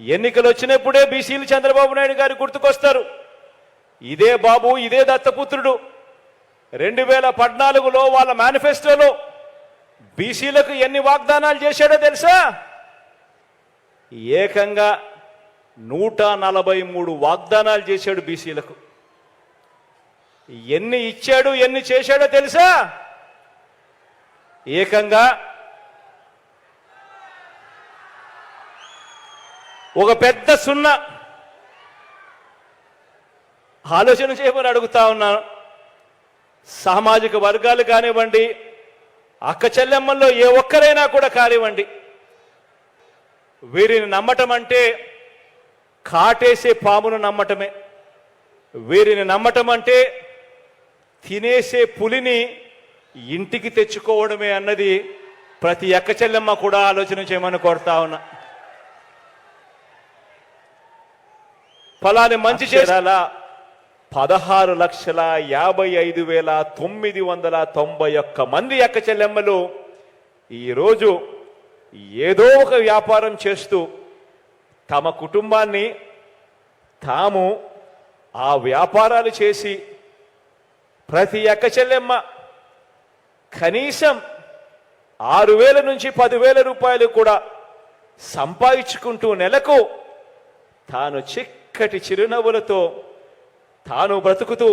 ఎన్నికలు వచ్చినప్పుడే బీసీలు చంద్రబాబు నాయుడు గారు గుర్తుకొస్తారు. ఇదే బాబు ఇదే దత్తపుత్రుడు. రెండు వేల పద్నాలుగులో వాళ్ళ మేనిఫెస్టోలో బీసీలకు ఎన్ని వాగ్దానాలు చేశాడో తెలుసా? ఏకంగా నూట నలభై మూడు వాగ్దానాలు చేశాడు బీసీలకు. ఎన్ని ఇచ్చాడు ఎన్ని చేశాడో తెలుసా? ఏకంగా ఒక పెద్ద సున్నా. ఆలోచన చేయమని అడుగుతా ఉన్నాను సామాజిక వర్గాలు కానివ్వండి అక్క చెల్లెమ్మల్లో ఏ ఒక్కరైనా కూడా కానివ్వండి వీరిని నమ్మటం అంటే కాటేసే పామును నమ్మటమే. వీరిని నమ్మటం అంటే తినేసే పులిని ఇంటికి తెచ్చుకోవడమే అన్నది ప్రతి అక్క చెల్లెమ్మ కూడా ఆలోచన చేయమని కోరుతా ఉన్నా. ఫలాని మంచి చేరాలా పదహారు లక్షల యాభై ఐదు వేల తొమ్మిది వందల తొంభై ఒక్క మంది అక్క చెల్లెమ్మలు ఈరోజు ఏదో ఒక వ్యాపారం చేస్తూ తమ కుటుంబాన్ని తాము ఆ వ్యాపారాలు చేసి ప్రతి అక్క చెల్లెమ్మ కనీసం ఆరు వేల నుంచి పదివేల రూపాయలు కూడా సంపాదించుకుంటూ నెలకు తాను చక్కటి చిరునవ్వులతో తాను బ్రతుకుతూ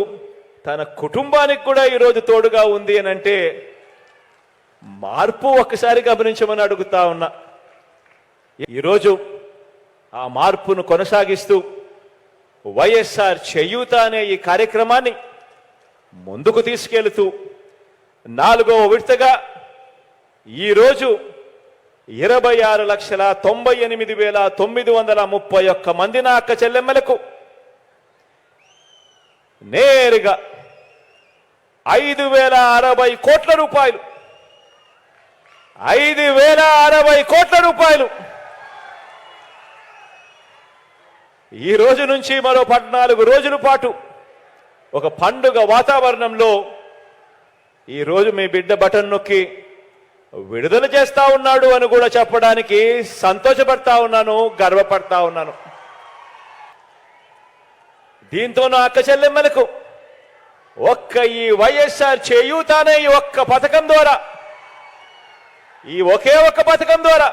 తన కుటుంబానికి కూడా ఈరోజు తోడుగా ఉంది అని అంటే మార్పు ఒక్కసారి గమనించమని అడుగుతా ఉన్నా. ఈరోజు ఆ మార్పును కొనసాగిస్తూ వైఎస్ఆర్ చేయూత అనే ఈ కార్యక్రమాన్ని ముందుకు తీసుకెళ్తూ నాలుగవ విడతగా ఈరోజు ఇరవై ఆరు లక్షల తొంభై ఎనిమిది వేల తొమ్మిది వందల ముప్పై ఒక్క మంది నా అక్క చెల్లెమ్మలకు. నేరుగా ఐదు వేల అరవై కోట్ల రూపాయలు. ఐదు వేల అరవై కోట్ల రూపాయలు. ఈ రోజు నుంచి మరో పద్నాలుగు రోజుల పాటు ఒక పండుగ వాతావరణంలో ఈ రోజు మీ బిడ్డ బటన్ నొక్కి విడుదల చేస్తా ఉన్నాడు అని కూడా చెప్పడానికి సంతోషపడతా ఉన్నాను గర్వపడతా ఉన్నాను. దీంతో నా అక్క చెల్లెమ్మలకు ఒక్క ఈ వైఎస్ఆర్ చేయూతానే ఈ ఒక్క పథకం ద్వారా ఈ ఒకే ఒక్క పథకం ద్వారా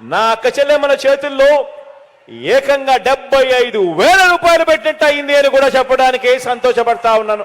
నా అక్క చెల్లెమ్మల చేతుల్లో ఏకంగా డెబ్బై ఐదు వేల రూపాయలు పెట్టినట్టు అయింది అని కూడా చెప్పడానికి సంతోషపడతా ఉన్నాను.